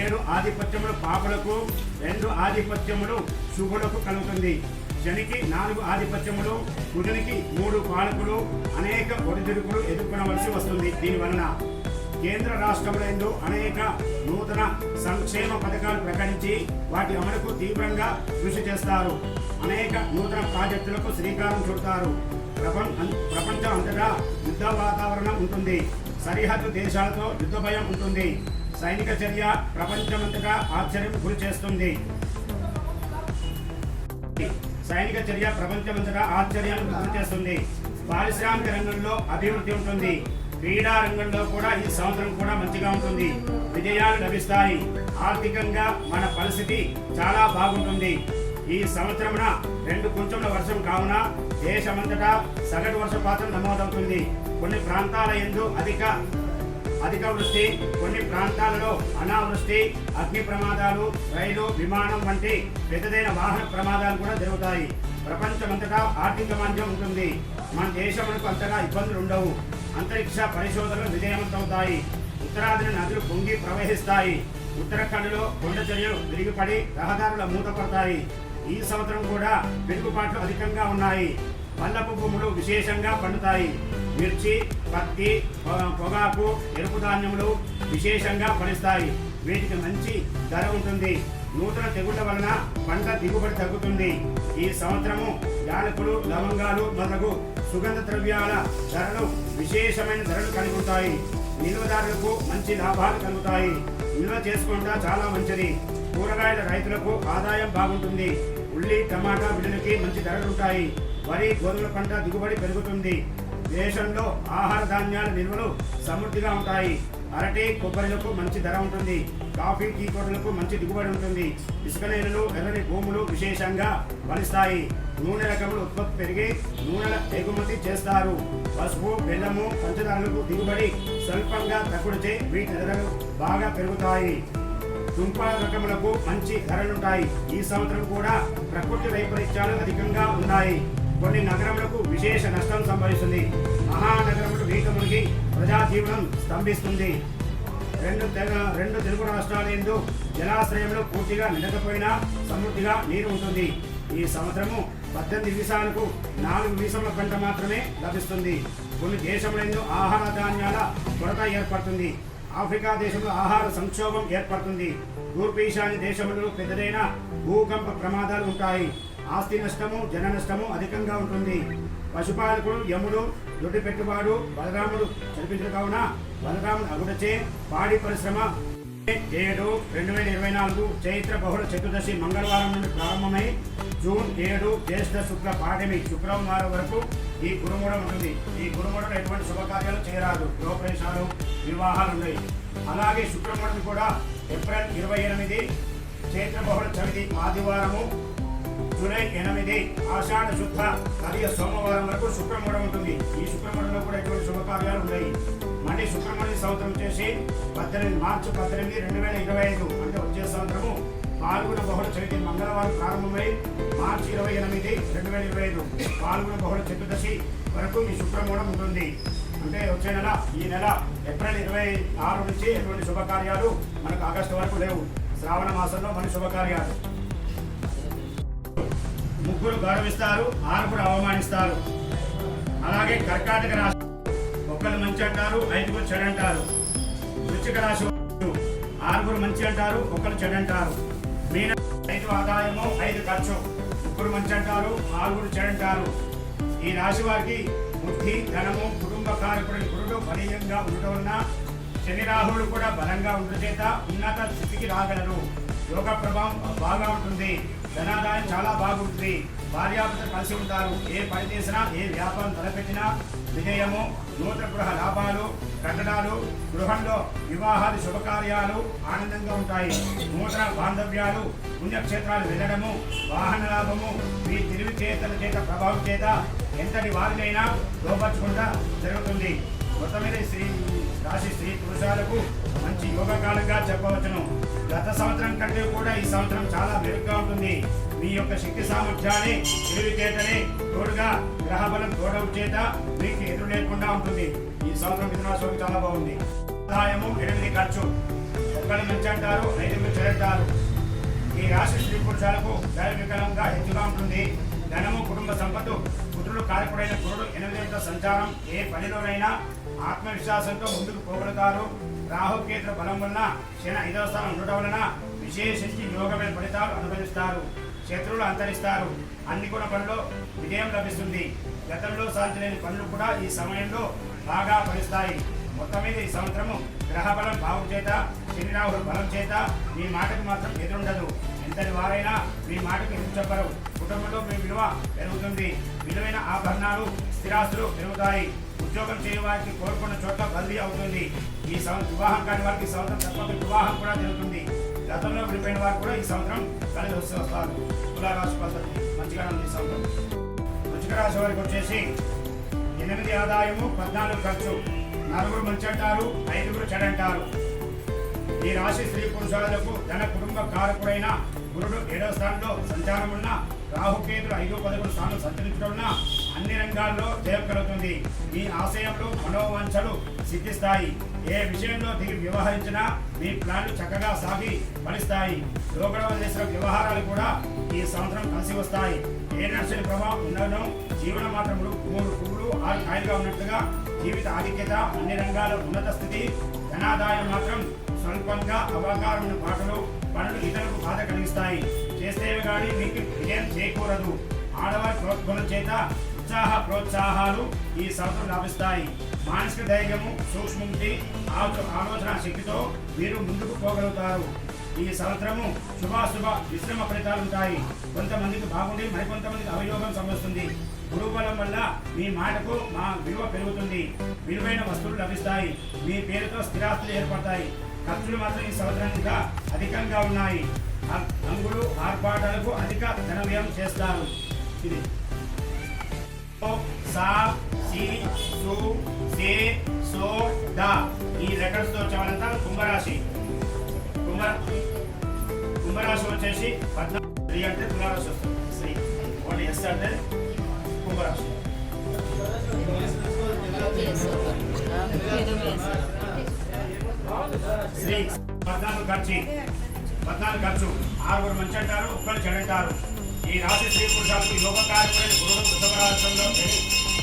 ఏడు ఆధిపత్యములు పాపలకు రెండు ఆధిపత్యములు శుభులకు కలుగుతుంది. శనికి నాలుగు ఆధిపత్యములు కుజునికి మూడు పాలకులు అనేక ఒడిదుడుకులు ఎదుర్కొనవలసి వస్తుంది. దీనివలన కేంద్ర రాష్ట్రములందు అనేక నూతన సంక్షేమ పథకాలు ప్రకటించి వాటి అమలుకు తీవ్రంగా కృషి చేస్తారు. అనేక నూతన ప్రాజెక్టులకు శ్రీకారం చుడతారు. ప్రపంచ ప్రపంచం అంతటా యుద్ధ వాతావరణం ఉంటుంది. సరిహద్దు దేశాలతో యుద్ధ భయం ఉంటుంది. సైనిక చర్య ప్రపంచమంతటా ఆశ్చర్యం గురి చేస్తుంది. సైనిక చర్య ప్రపంచమంతటా ఆశ్చర్యానికి గురి చేస్తుంది. పారిశ్రామిక రంగంలో అభివృద్ధి ఉంటుంది. క్రీడా రంగంలో కూడా ఈ సంవత్సరం కూడా మంచిగా ఉంటుంది. విజయాలు లభిస్తాయి. ఆర్థికంగా మన పరిస్థితి చాలా బాగుంటుంది. ఈ సంవత్సరమున రెండు కొంచెంల వర్షం కావున దేశమంతటా సగటు వర్షపాతం నమోదవుతుంది. కొన్ని ప్రాంతాల ఎందు అధిక అధిక వృష్టి కొన్ని ప్రాంతాలలో అనావృష్టి అగ్ని ప్రమాదాలు రైలు విమానం వంటి పెద్దదైన వాహన ప్రమాదాలు కూడా జరుగుతాయి. ప్రపంచమంతటా ఆర్థిక మాంద్యం ఉంటుంది. మన దేశములకు అంతగా ఇబ్బందులు ఉండవు. అంతరిక్ష పరిశోధనలు విజయవంతమవుతాయి. ఉత్తరాదిన నదులు పొంగి ప్రవహిస్తాయి. ఉత్తరాఖండ్లో కొండ చర్యలు విరిగిపడి రహదారుల మూతపడతాయి ఈ సంవత్సరం కూడా వెలుగుబాట్లు అధికంగా ఉన్నాయి. పల్లపు భూములు విశేషంగా పండుతాయి. మిర్చి పత్తి పొ- పొగాకు ఎరుపు ధాన్యములు విశేషంగా ఫలిస్తాయి వీటికి మంచి ధర ఉంటుంది. నూతన తెగుళ్ళ వలన పంట దిగుబడి తగ్గుతుంది. ఈ సంవత్సరము యాలకులు లవంగాలు మొదలగు సుగంధ ద్రవ్యాల ధరలు విశేషమైన ధరలు కలిగి ఉంటాయి నిల్వదారులకు మంచి లాభాలు కలుగుతాయి. నిల్వ చేసుకుంటా చాలా మంచిది. కూరగాయల రైతులకు ఆదాయం బాగుంటుంది. ఉల్లి టమాటా బిడ్డలకి మంచి ధరలు ఉంటాయి. వరి గోధుమ పంట దిగుబడి పెరుగుతుంది. దేశంలో ఆహార ధాన్యాల నిల్వలు సమృద్ధిగా ఉంటాయి. అరటి కొబ్బరిలకు మంచి ధర ఉంటుంది. కాఫీ టీ తోటలకు మంచి దిగుబడి ఉంటుంది. ఇసుక నేలలు ఎర్రని భూములు విశేషంగా ఫలిస్తాయి. నూనె రకములు ఉత్పత్తి పెరిగి నూనెల ఎగుమతి చేస్తారు. పసుపు బెల్లము పంచదారలకు దిగుబడి స్వల్పంగా తగ్గుడితే వీటి ధరలు బాగా పెరుగుతాయి. దుంప రకములకు మంచి ధరలుంటాయి. ఈ సంవత్సరం కూడా ప్రకృతి వైపరీత్యాలు అధికంగా ఉన్నాయి. కొన్ని నగరములకు విశేష నష్టం సంభవిస్తుంది. మహానగరములు నీట ప్రజాజీవనం ప్రజా జీవనం స్తంభిస్తుంది. రెండు తెగ- రెండు తెలుగు రాష్ట్రాల ఎందు జలాశ్రయంలో పూర్తిగా నిండకపోయినా సమృద్ధిగా నీరు ఉంటుంది. ఈ సంవత్సరము పద్దెనిమిది వీసాలకు నాలుగు వీసముల పంట మాత్రమే లభిస్తుంది. కొన్ని దేశములందు ఆహార ధాన్యాల కొరత ఏర్పడుతుంది. ఆఫ్రికా దేశంలో ఆహార సంక్షోభం ఏర్పడుతుంది. తూర్పు ఈశాన్య దేశములలో పెద్దదైన భూకంప ప్రమాదాలు ఉంటాయి. ఆస్తి నష్టము జన నష్టము అధికంగా ఉంటుంది. పశుపాలకుడు యముడు దొడ్డి పెట్టుబాడు బలరాముడు చనిపించిన కావున బలరాముడు అగుడచే పాడి పరిశ్రమ ఏడు రెండు వేల ఇరవై నాలుగు చైత్ర బహుళ చతుర్దశి మంగళవారం నుండి ప్రారంభమై జూన్ ఏడు జ్యేష్ఠ శుక్ల పాఠమి శుక్రవారం వరకు ఈ గురుమూడం ఉంటుంది. ఈ గురుమూడం ఎటువంటి శుభకార్యాలు చేయరాదు. గృహప్రవేశాలు వివాహాలు ఉన్నాయి. అలాగే శుక్రమూడం కూడా ఏప్రిల్ ఇరవై ఎనిమిది చైత్ర బహుళ చవితి ఆదివారము జూలై ఎనిమిది ఆషాఢ శుద్ధ మరియు సోమవారం వరకు శుక్రమూఢం ఉంటుంది. ఈ శుక్రమూఢంలో కూడా ఎటువంటి శుభకార్యాలు ఉన్నాయి మళ్ళీ శుక్రమణి సంవత్సరం వచ్చేసి పద్దెనిమిది మార్చి పద్దెనిమిది రెండు వేల ఇరవై ఐదు అంటే వచ్చే సంవత్సరము పాల్గొన బహుళ చవితి మంగళవారం ప్రారంభమై మార్చి ఇరవై ఎనిమిది రెండు వేల ఇరవై ఐదు పాల్గొన బహుళ చతుర్దశి వరకు ఈ శుక్రమూఢం ఉంటుంది. అంటే వచ్చే నెల ఈ నెల ఏప్రిల్ ఇరవై ఆరు నుంచి ఎటువంటి శుభకార్యాలు మనకు ఆగస్టు వరకు లేవు. శ్రావణ మాసంలో మన శుభకార్యాలు. ముగ్గురు గౌరవిస్తారు ఆరుగురు అవమానిస్తారు. అలాగే కర్కాటక రాశి ఒకరు మంచి అంటారు ఐదుగురు చెడు అంటారు. వృశ్చిక రాశి వారు ఆరుగురు మంచి అంటారు ఒకరు చెడు అంటారు. మీన ఐదు ఆదాయము ఐదు ఖర్చు. ముగ్గురు మంచి అంటారు ఆరుగురు చెడు అంటారు. ఈ రాశి వారికి బుద్ధి ధనము కుటుంబ కారకుడి గురుడు బలీయంగా ఉండటం వలన శని రాహువులు కూడా బలంగా ఉండటం చేత ఉన్నత స్థితికి రాగలరు. యోగ ప్రభావం బాగా ఉంటుంది. ధనాదాయం చాలా బాగుంటుంది. భార్యాభర్తలు కలిసి ఉంటారు. ఏ పని చేసినా ఏ వ్యాపారం తలపెట్టినా విజయము నూతన గృహ లాభాలు కట్టడాలు గృహంలో వివాహాలు శుభకార్యాలు ఆనందంగా ఉంటాయి. నూతన బాంధవ్యాలు పుణ్యక్షేత్రాలు వెళ్ళడము వాహన లాభము మీ తెలివిచేతల చేత ప్రభావం చేత ఎంతటి వారినైనా లోపరచకుండా జరుగుతుంది. మొత్తం స్త్రీ శ్రీ రాశి స్త్రీ పురుషాలకు మంచి యోగకాలంగా చెప్పవచ్చును. గత సంవత్సరం కంటే కూడా ఈ సంవత్సరం చాలా మెరుగ్గా ఉంటుంది. మీ యొక్క శక్తి సామర్థ్యాన్ని తెలివితేటని తోడుగా గ్రహబలం తోడవు చేత మీకు ఎదురు లేకుండా ఉంటుంది. ఈ సంవత్సరం మిథునాశోకి చాలా బాగుంది. ఆదాయము ఎనిమిది ఖర్చు. ఒకళ్ళు మంచి అంటారు ఐదుగురు చెడంటారు ఈ రాశి స్త్రీ పురుషాలకు దైవికలంగా హెచ్చుగా ఉంటుంది. ధనము కుటుంబ సంపదు పుత్రుడు కారకుడైన పురుడు ఎనిమిది సంచారం ఏ పనిలోనైనా ఆత్మవిశ్వాసంతో ముందుకు పోగలుగుతారు రాహుకేతుల బలం వలన శని ఐదవ స్థానం ఉండటం వలన విశేషించి యోగమైన ఫలితాలు అనుభవిస్తారు. శత్రువులు అంతరిస్తారు. అన్ని కూడా పనుల్లో విజయం లభిస్తుంది. గతంలో సాధించలేని పనులు కూడా ఈ సమయంలో బాగా ఫలిస్తాయి. మొత్తం మీద ఈ సంవత్సరము గ్రహ బలం భావం చేత శని రాహుల బలం చేత మీ మాటకు మాత్రం ఎదురుండదు. ఎంతటి వారైనా మీ మాటకు ఎదురు చెప్పరు. కుటుంబంలో మీ విలువ పెరుగుతుంది. విలువైన ఆభరణాలు స్థిరాస్తులు పెరుగుతాయి. ఉద్యోగం చేయని వారికి కోరుకున్న చోట్ల బదిలీ అవుతుంది. ఈ సంవత్సరం వివాహం కాని వారికి ఈ సంవత్సరం తప్పక వివాహం కూడా జరుగుతుంది. గతంలో విడిపోయిన వారు కూడా ఈ సంవత్సరం కలిసి వస్తూ వస్తారు. తులారాశి పద్ధతి. మంచిగా ఉంది ఈ సంవత్సరం. వృచ్చిక రాశి వారికి వచ్చేసి ఎనిమిది ఆదాయము పద్నాలుగు ఖర్చు. నలుగురు మంచి అంటారు ఐదుగురు చెడంటారు. ఈ రాశి స్త్రీ పురుషులకు ధన కుటుంబ కారకుడైన గురుడు ఏడవ స్థానంలో సంచారం ఉన్న రాహుకేతులు ఐదు పదకొండు స్థానం సంచరించడం అన్ని రంగాల్లో జయం కలుగుతుంది మీ ఆశయంలో మనోవంచలు సిద్ధిస్తాయి. ఏ విషయంలో దిగి వ్యవహరించినా మీ ప్లాన్లు చక్కగా సాగి ఫలిస్తాయి. లోకడవ చేసిన వ్యవహారాలు కూడా ఈ సంవత్సరం కలిసి వస్తాయి. ఏ నర్సరి ప్రభావం ఉండడం జీవన మాత్రములు మూడు పువ్వులు ఆరు కాయలుగా ఉన్నట్లుగా జీవిత ఆధిక్యత అన్ని రంగాల ఉన్నత స్థితి ధనాదాయం మాత్రం స్వల్పంగా అవగాహన పాటలు పనులు ఇతరులకు బాధ కలిగిస్తాయి. చేస్తేవి కానీ మీకు విజయం చేకూరదు. ఆడవారి ప్రోత్సాహం చేత ఉత్సాహ ప్రోత్సాహాలు ఈ సంవత్సరం లభిస్తాయి. మానసిక ధైర్యము సూక్ష్మముక్తి ఆలోచన శక్తితో మీరు ముందుకు పోగలుగుతారు. ఈ సంవత్సరము శుభాశుభ విశ్రమ ఫలితాలు ఉంటాయి. కొంతమందికి బాగుండి మరికొంతమందికి అవయోగం సంభవిస్తుంది. గురుబలం వల్ల మీ మాటకు మా విలువ పెరుగుతుంది. విలువైన వస్తువులు లభిస్తాయి. మీ పేరుతో స్థిరాస్తులు ఏర్పడతాయి. ఖర్చులు మాత్రం ఈ సంవత్సరంగా అధికంగా ఉన్నాయి. అంగుడు ఆర్పాటాలకు అధిక ధన వ్యయం చేస్తారు. ఇది సా సి సు సే సో ద ఈ లెటర్స్తో వచ్చేవాళ్ళంతా కుంభరాశి. కుంభ కుంభరాశి వచ్చేసి పద్నాలుగు స్త్రీ అంటే తులారాశి వస్తుంది. స్త్రీ ఓన్లీ ఎస్ అంటే కుంభరాశి. స్త్రీ పద్నాలుగు ఖర్చు. పద్నాలుగు ఖర్చు. ఆరుగురు మంచి అంటారు ఒక్కరు చెడంటారు ఈ రాత్రి స్త్రీ పురుషులకు యోగ కార్యక్రమం గురువు వృషభరాశంలో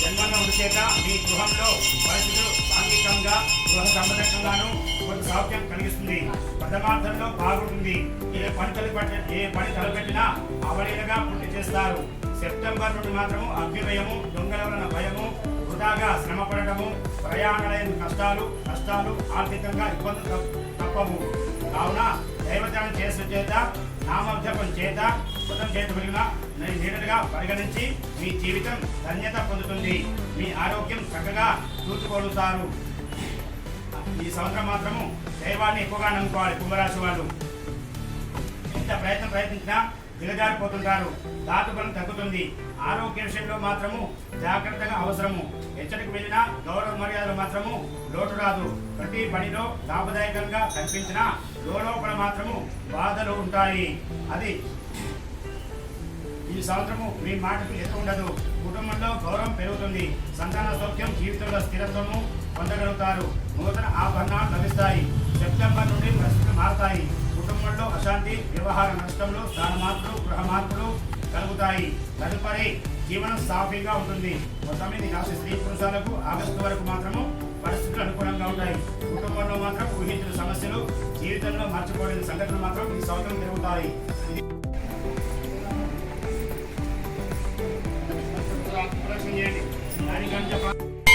జన్మన్న ఉడిచేత మీ గృహంలో పరిస్థితులు సాంఘికంగా గృహ సంబంధకంగాను కొంత సౌఖ్యం కలిగిస్తుంది. ప్రథమార్థంలో బాగుంటుంది. ఏ పని తలపెట్టిన ఏ పని తలపెట్టినా అవలీలగా పూర్తి చేస్తారు. సెప్టెంబర్ నుండి మాత్రము అభ్యుదయము దొంగల వలన భయము వృధాగా శ్రమ పడటము ప్రయాణాలైన కష్టాలు కష్టాలు ఆర్థికంగా ఇబ్బందులు తప్పవు. కావున దైవదానం చేసిన చేత నామోద్యపం చేత కృతం చేయబడిన నీడలుగా పరిగణించి మీ జీవితం ధన్యత పొందుతుంది. మీ ఆరోగ్యం చక్కగా చూసుకోగలుగుతారు ఈ సంవత్సరం మాత్రము దైవాన్ని ఎక్కువగా నమ్ముకోవాలి కుంభరాశి వాళ్ళు. ఎంత ప్రయత్నం ప్రయత్నించినా దిగజారిపోతుంటారు. ధాతు బలం తగ్గుతుంది. ఆరోగ్య విషయంలో మాత్రము జాగ్రత్తగా అవసరము. హెచ్చరిక వెళ్ళినా గౌరవ మర్యాదలు మాత్రము లోటు రాదు ప్రతి పనిలో లాభదాయకంగా కనిపించినా లోపల మాత్రము బాధలు ఉంటాయి. అది ఈ సంవత్సరము మీ మాటకు ఎత్తు ఉండదు. కుటుంబంలో గౌరవం పెరుగుతుంది. సంతాన సౌఖ్యం జీవితంలో స్థిరత్వము పొందగలుగుతారు. నూతన ఆభరణాలు లభిస్తాయి. సెప్టెంబర్ నుండి పరిస్థితులు మారుతాయి. కుటుంబంలో అశాంతి వ్యవహార నష్టములు స్థాన మార్పులు గృహ మార్పులు కలుగుతాయి. తదుపరి జీవనం సాఫీగా ఉంటుంది. మొత్తం రాశి స్త్రీ పురుషాలకు ఆగస్టు వరకు మాత్రము పరిస్థితులు అనుకూలంగా ఉంటాయి. కుటుంబంలో మాత్రం ఊహించిన సమస్యలు జీవితంలో మర్చిపోలేని సంఘటనలు మాత్రం ఈ సంవత్సరం జరుగుతాయి. じゃあ。